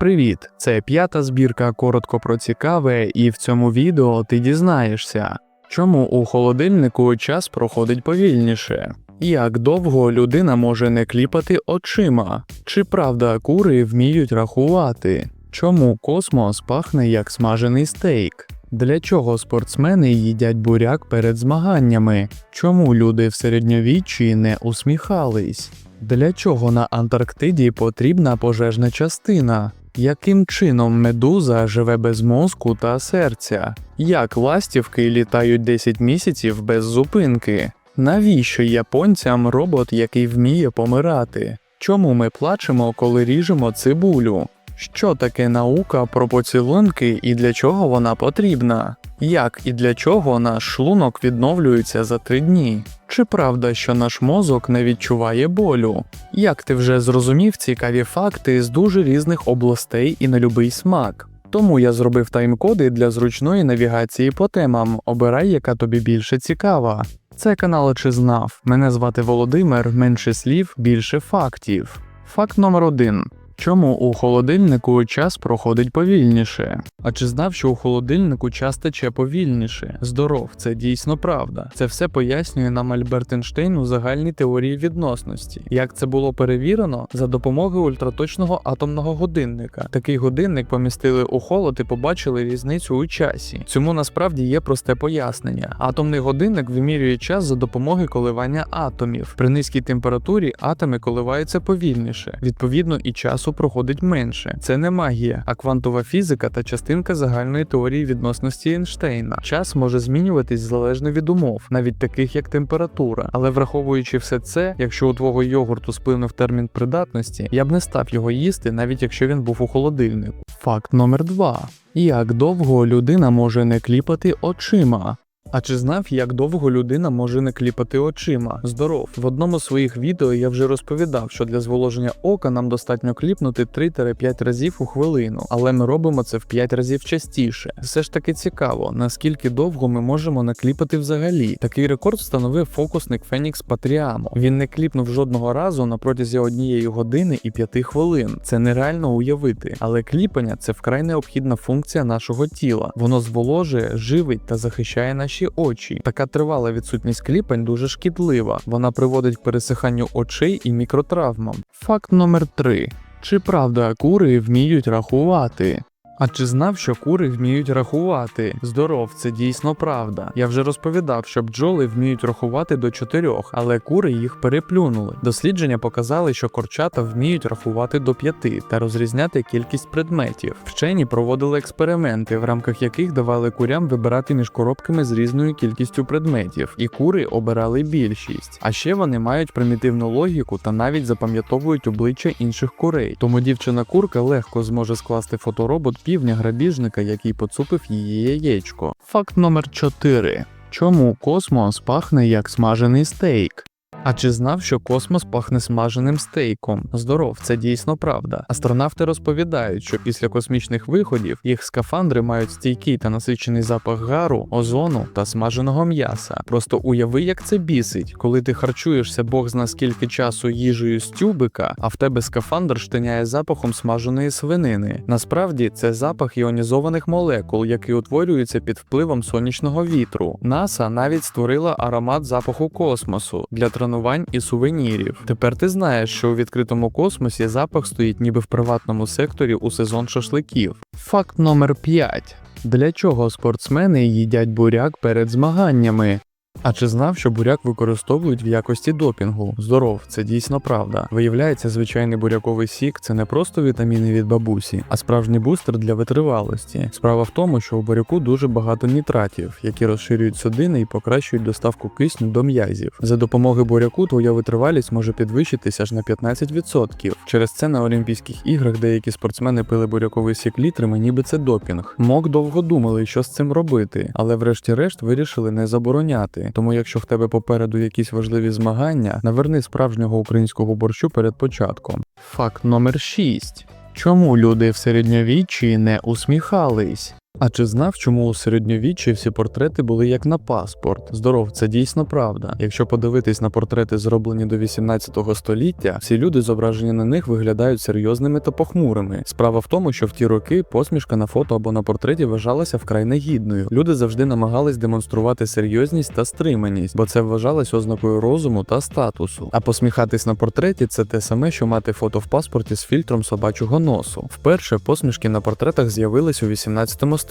Привіт! Це п'ята збірка коротко про цікаве, і в цьому відео ти дізнаєшся, чому у холодильнику час проходить повільніше, як довго людина може не кліпати очима, чи правда кури вміють рахувати, чому космос пахне як смажений стейк. Для чого спортсмени їдять буряк перед змаганнями? Чому люди в середньовіччі не усміхались? Для чого на Антарктиді потрібна пожежна частина? Яким чином медуза живе без мозку та серця? Як ластівки літають 10 місяців без зупинки? Навіщо японцям робот, який вміє помирати? Чому ми плачемо, коли ріжемо цибулю? Що таке наука про поцілунки і для чого вона потрібна? Як і для чого наш шлунок відновлюється за три дні? Чи правда, що наш мозок не відчуває болю? Як ти вже зрозумів цікаві факти з дуже різних областей і на любий смак? Тому я зробив тайм-коди для зручної навігації по темам. Обирай, яка тобі більше цікава. Це канал чи знав. Мене звати Володимир. Менше слів, більше фактів. Факт номер один. Чому у холодильнику час проходить повільніше? А чи знав, що у холодильнику час тече повільніше? Здоров, це дійсно правда. Це все пояснює нам Альберт Ейнштейн у загальній теорії відносності. Як це було перевірено за допомогою ультраточного атомного годинника. Такий годинник помістили у холод і побачили різницю у часі. Цьому насправді є просте пояснення. Атомний годинник вимірює час за допомогою коливання атомів. При низькій температурі атоми коливаються повільніше. Відповідно, і часу проходить менше. Це не магія, а квантова фізика та частинка загальної теорії відносності Ейнштейна. Час може змінюватись залежно від умов, навіть таких як температура. Але враховуючи все це, якщо у твого йогурту сплинув термін придатності, я б не став його їсти, навіть якщо він був у холодильнику. Факт номер два: як довго людина може не кліпати очима? А чи знав, як довго людина може не кліпати очима? Здоров. В одному з своїх відео я вже розповідав, що для зволоження ока нам достатньо кліпнути 3-5 разів у хвилину, але ми робимо це в 5 разів частіше. Все ж таки цікаво, наскільки довго ми можемо накліпати взагалі. Такий рекорд встановив фокусник Фенікс Патріамо. Він не кліпнув жодного разу на протязі однієї години і 5 хвилин. Це нереально уявити. Але кліпання це вкрай необхідна функція нашого тіла. Воно зволожує, живить та захищає наші очі. Така тривала відсутність кліпань дуже шкідлива. Вона приводить пересиханню очей і мікротравмам. Факт номер 3. Чи правда акури вміють рахувати? А чи знав, що кури вміють рахувати? Здоров, це дійсно правда. Я вже розповідав, що бджоли вміють рахувати до чотирьох, але кури їх переплюнули. Дослідження показали, що корчата вміють рахувати до п'яти та розрізняти кількість предметів. Вчені проводили експерименти, в рамках яких давали курям вибирати між коробками з різною кількістю предметів, і кури обирали більшість. А ще вони мають примітивну логіку та навіть запам'ятовують обличчя інших курей. Тому дівчина курка легко зможе скласти фоторобот півня грабіжника, який поцупив її яєчко. Факт номер 4. Чому космос пахне як смажений стейк? А чи знав, що космос пахне смаженим стейком? Здоров, це дійсно правда. Астронавти розповідають, що після космічних виходів їх скафандри мають стійкий та насичений запах гару, озону та смаженого м'яса. Просто уяви, як це бісить, коли ти харчуєшся бог зна скільки часу їжею з тюбика, а в тебе скафандр штиняє запахом смаженої свинини. Насправді це запах іонізованих молекул, які утворюються під впливом сонячного вітру. НАСА навіть створила аромат запаху космосу для тренувань і сувенірів. Тепер ти знаєш, що у відкритому космосі запах стоїть ніби в приватному секторі у сезон шашликів. Факт номер 5. Для чого спортсмени їдять буряк перед змаганнями? А чи знав, що буряк використовують в якості допінгу? Здоров, це дійсно правда. Виявляється, звичайний буряковий сік це не просто вітаміни від бабусі, а справжній бустер для витривалості. Справа в тому, що у буряку дуже багато нітратів, які розширюють судини і покращують доставку кисню до м'язів. За допомогою буряку твоя витривалість може підвищитися аж на 15%. Через це на Олімпійських іграх деякі спортсмени пили буряковий сік літрами, ніби це допінг. МОК довго думали, що з цим робити, але врешті-решт вирішили не забороняти. Тому, якщо в тебе попереду якісь важливі змагання, наверни справжнього українського борщу перед початком. Факт номер 6. Чому люди в середньовіччі не усміхались? А чи знав, чому у середньовіччі всі портрети були як на паспорт? Здоров, це дійсно правда. Якщо подивитись на портрети, зроблені до 18 століття, всі люди, зображені на них, виглядають серйозними та похмурими. Справа в тому, що в ті роки посмішка на фото або на портреті вважалася вкрай негідною. Люди завжди намагались демонструвати серйозність та стриманість, бо це вважалось ознакою розуму та статусу. А посміхатись на портреті це те саме, що мати фото в паспорті з фільтром собачого носу. Вперше посмішки на портретах з'явились у 18 столітті,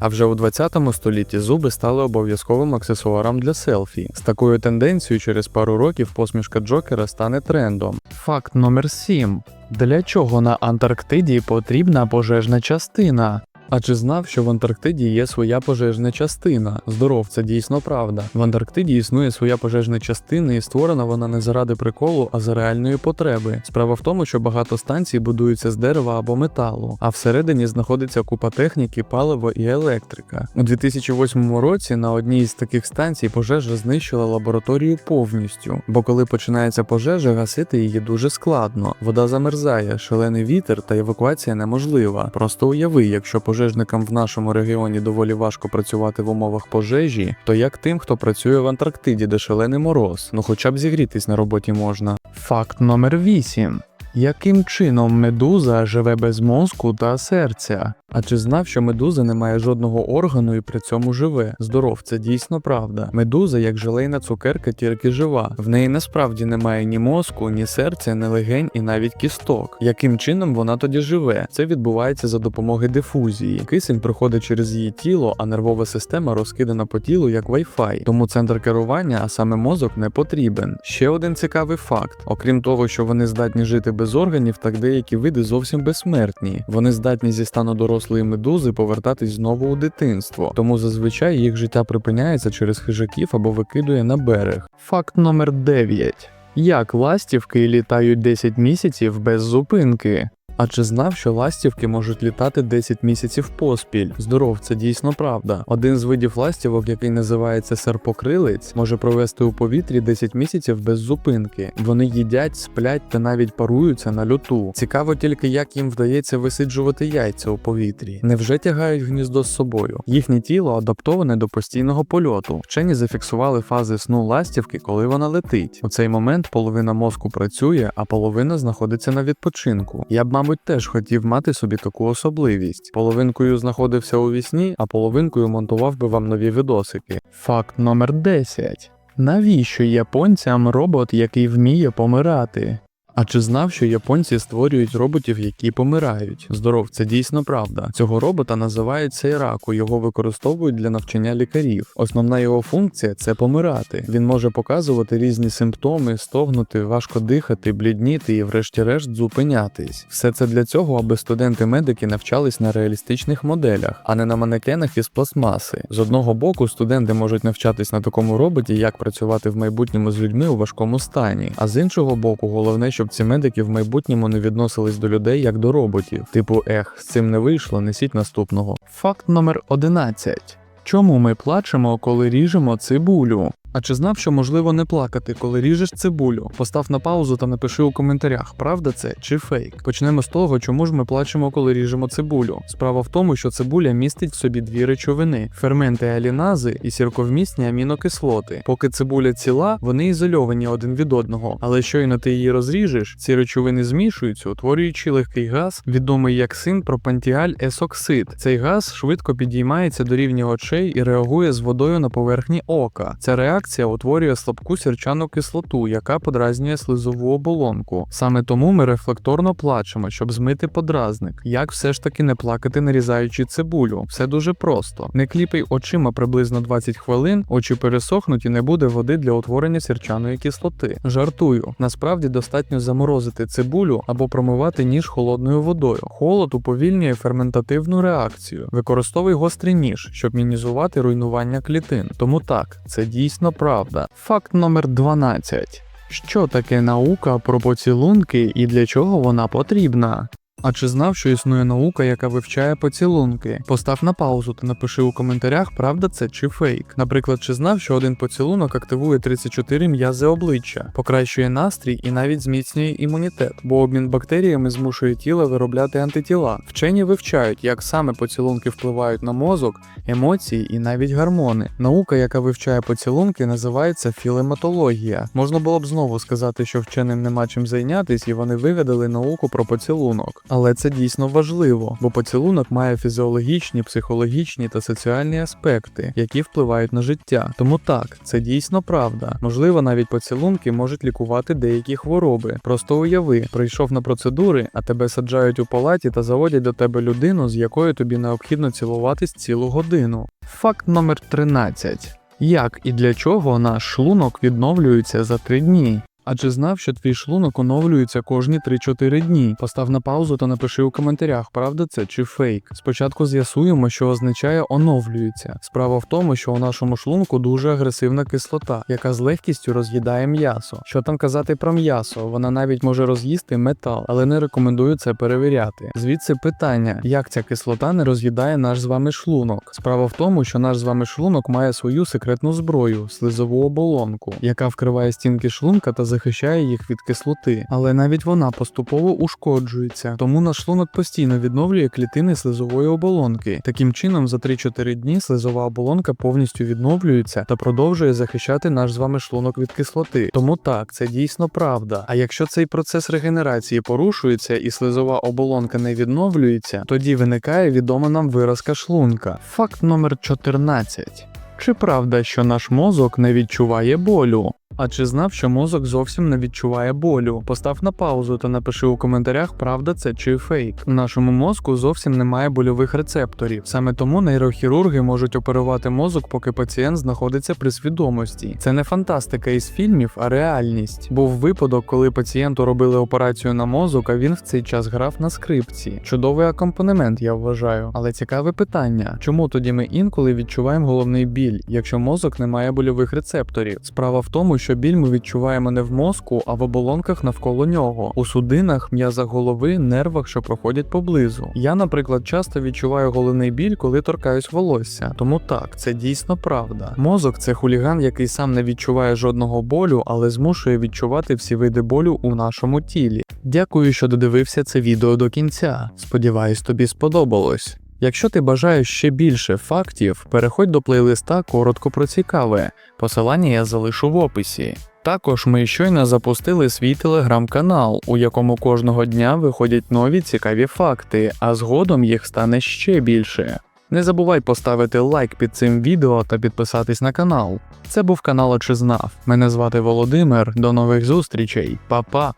а вже у 20 столітті зуби стали обов'язковим аксесуаром для селфі. З такою тенденцією через пару років посмішка Джокера стане трендом. Факт номер 7. Для чого на Антарктиді потрібна пожежна частина? А чи знав, що в Антарктиді є своя пожежна частина? Здоров, це дійсно правда. В Антарктиді існує своя пожежна частина, і створена вона не заради приколу, а за реальної потреби. Справа в тому, що багато станцій будуються з дерева або металу, а всередині знаходиться купа техніки, паливо і електрика. У 2008 році на одній із таких станцій пожежа знищила лабораторію повністю. Бо коли починається пожежа, гасити її дуже складно. Вода замерзає, шалений вітер та евакуація неможлива. Просто уяви, якщо пожежникам в нашому регіоні доволі важко працювати в умовах пожежі, то як тим, хто працює в Антарктиді, де шалений мороз, ну хоча б зігрітись на роботі можна. Факт номер 8. Яким чином медуза живе без мозку та серця? А чи знав, що медуза не має жодного органу і при цьому живе? Здоров, це дійсно правда. Медуза, як желейна цукерка, тільки жива. В неї насправді немає ні мозку, ні серця, ні легень і навіть кісток. Яким чином вона тоді живе? Це відбувається за допомогою дифузії. Кисень проходить через її тіло, а нервова система розкидана по тілу як Wi-Fi. Тому центр керування, а саме мозок, не потрібен. Ще один цікавий факт: окрім того, що вони здатні жити без органів, так деякі види зовсім безсмертні. Вони здатні зі стану дорослої медузи повертатись знову у дитинство, тому зазвичай їх життя припиняється через хижаків або викидує на берег. Факт номер 9. Як ластівки літають 10 місяців без зупинки? А чи знав, що ластівки можуть літати 10 місяців поспіль? Здоров, це дійсно правда. Один з видів ластівок, який називається серпокрилець, може провести у повітрі 10 місяців без зупинки. Вони їдять, сплять та навіть паруються на льоту. Цікаво тільки, як їм вдається висиджувати яйця у повітрі. Невже тягають гніздо з собою? Їхнє тіло адаптоване до постійного польоту. Вчені зафіксували фази сну ластівки, коли вона летить. У цей момент половина мозку працює, а половина знаходиться на відпочинку. Я б, мабуть, теж хотів мати собі таку особливість. Половинкою знаходився у вісні, а половинкою монтував би вам нові відосики. Факт номер 10. Навіщо японцям робот, який вміє помирати? А чи знав, що японці створюють роботів, які помирають? Здоров, це дійсно правда. Цього робота називають Сейраку, його використовують для навчання лікарів. Основна його функція це помирати. Він може показувати різні симптоми, стогнути, важко дихати, блідніти і, врешті-решт, зупинятись. Все це для цього, аби студенти-медики навчались на реалістичних моделях, а не на манекенах із пластмаси. З одного боку, студенти можуть навчатись на такому роботі, як працювати в майбутньому з людьми у важкому стані. А з іншого боку, головне, щоб ці медики в майбутньому не відносились до людей як до роботів. Типу, ех, з цим не вийшло, несіть наступного. Факт номер 11. Чому ми плачемо, коли ріжемо цибулю? А чи знав, що можливо не плакати, коли ріжеш цибулю? Постав на паузу та напиши у коментарях, правда це чи фейк. Почнемо з того, чому ж ми плачемо, коли ріжемо цибулю. Справа в тому, що цибуля містить в собі дві речовини: ферменти алінази і сірковмісні амінокислоти. Поки цибуля ціла, вони ізольовані один від одного. Але щойно ти її розріжеш, ці речовини змішуються, утворюючи легкий газ, відомий як синпропантіаль есоксид. Цей газ швидко підіймається до рівня очей і реагує з водою на поверхні ока. Ця реакція утворює слабку сірчану кислоту, яка подразнює слизову оболонку. Саме тому ми рефлекторно плачемо, щоб змити подразник. Як все ж таки не плакати, нарізаючи цибулю? Все дуже просто. Не кліпай очима приблизно 20 хвилин, очі пересохнуть і не буде води для утворення сірчаної кислоти. Жартую, насправді достатньо заморозити цибулю або промивати ніж холодною водою. Холод уповільнює ферментативну реакцію. Використовуй гострий ніж, щоб мінізувати руйнування клітин. Тому так, це дійсно правда. Факт номер 12. Що таке наука про поцілунки і для чого вона потрібна? А чи знав, що існує наука, яка вивчає поцілунки? Постав на паузу та напиши у коментарях, правда це чи фейк. Наприклад, чи знав, що один поцілунок активує 34 м'язи обличчя, покращує настрій і навіть зміцнює імунітет, бо обмін бактеріями змушує тіло виробляти антитіла. Вчені вивчають, як саме поцілунки впливають на мозок, емоції і навіть гормони. Наука, яка вивчає поцілунки, називається філематологія. Можна було б знову сказати, що вченим нема чим зайнятись, і вони вигадали науку про поцілунок. Але це дійсно важливо, бо поцілунок має фізіологічні, психологічні та соціальні аспекти, які впливають на життя. Тому так, це дійсно правда. Можливо, навіть поцілунки можуть лікувати деякі хвороби. Просто уяви, прийшов на процедури, а тебе саджають у палаті та заводять до тебе людину, з якою тобі необхідно цілуватись цілу годину. Факт номер 13. Як і для чого наш шлунок відновлюється за 3 дні? А чи знав, що твій шлунок оновлюється кожні 3-4 дні? Постав на паузу та напиши у коментарях, правда це чи фейк. Спочатку з'ясуємо, що означає оновлюється. Справа в тому, що у нашому шлунку дуже агресивна кислота, яка з легкістю роз'їдає м'ясо. Що там казати про м'ясо? Вона навіть може роз'їсти метал, але не рекомендую це перевіряти. Звідси питання, як ця кислота не роз'їдає наш з вами шлунок. Справа в тому, що наш з вами шлунок має свою секретну зброю слизову оболонку, яка вкриває стінки шлунка та захищає їх від кислоти, але навіть вона поступово ушкоджується, тому наш шлунок постійно відновлює клітини слизової оболонки. Таким чином, за 3-4 дні слизова оболонка повністю відновлюється та продовжує захищати наш з вами шлунок від кислоти. Тому так, це дійсно правда. А якщо цей процес регенерації порушується і слизова оболонка не відновлюється, тоді виникає відома нам виразка шлунка. Факт номер 14. Чи правда, що наш мозок не відчуває болю? А чи знав, що мозок зовсім не відчуває болю? Постав на паузу та напиши у коментарях, правда це чи фейк. В нашому мозку зовсім немає больових рецепторів. Саме тому нейрохірурги можуть оперувати мозок, поки пацієнт знаходиться при свідомості. Це не фантастика із фільмів, а реальність. Був випадок, коли пацієнту робили операцію на мозок, а він в цей час грав на скрипці. Чудовий акомпанемент, я вважаю. Але цікаве питання: чому тоді ми інколи відчуваємо головний біль, якщо мозок не має больових рецепторів? Справа в тому, що біль ми відчуваємо не в мозку, а в оболонках навколо нього, у судинах, м'язах голови, нервах, що проходять поблизу. Я, наприклад, часто відчуваю головний біль, коли торкаюсь волосся. Тому так, це дійсно правда. Мозок це хуліган, який сам не відчуває жодного болю, але змушує відчувати всі види болю у нашому тілі. Дякую, що додивився це відео до кінця. Сподіваюсь, тобі сподобалось. Якщо ти бажаєш ще більше фактів, переходь до плейлиста коротко про цікаве. Посилання я залишу в описі. Також ми щойно запустили свій телеграм-канал, у якому кожного дня виходять нові цікаві факти, а згодом їх стане ще більше. Не забувай поставити лайк під цим відео та підписатись на канал. Це був канал «А Чи знав. Мене звати Володимир. До нових зустрічей, Па-па!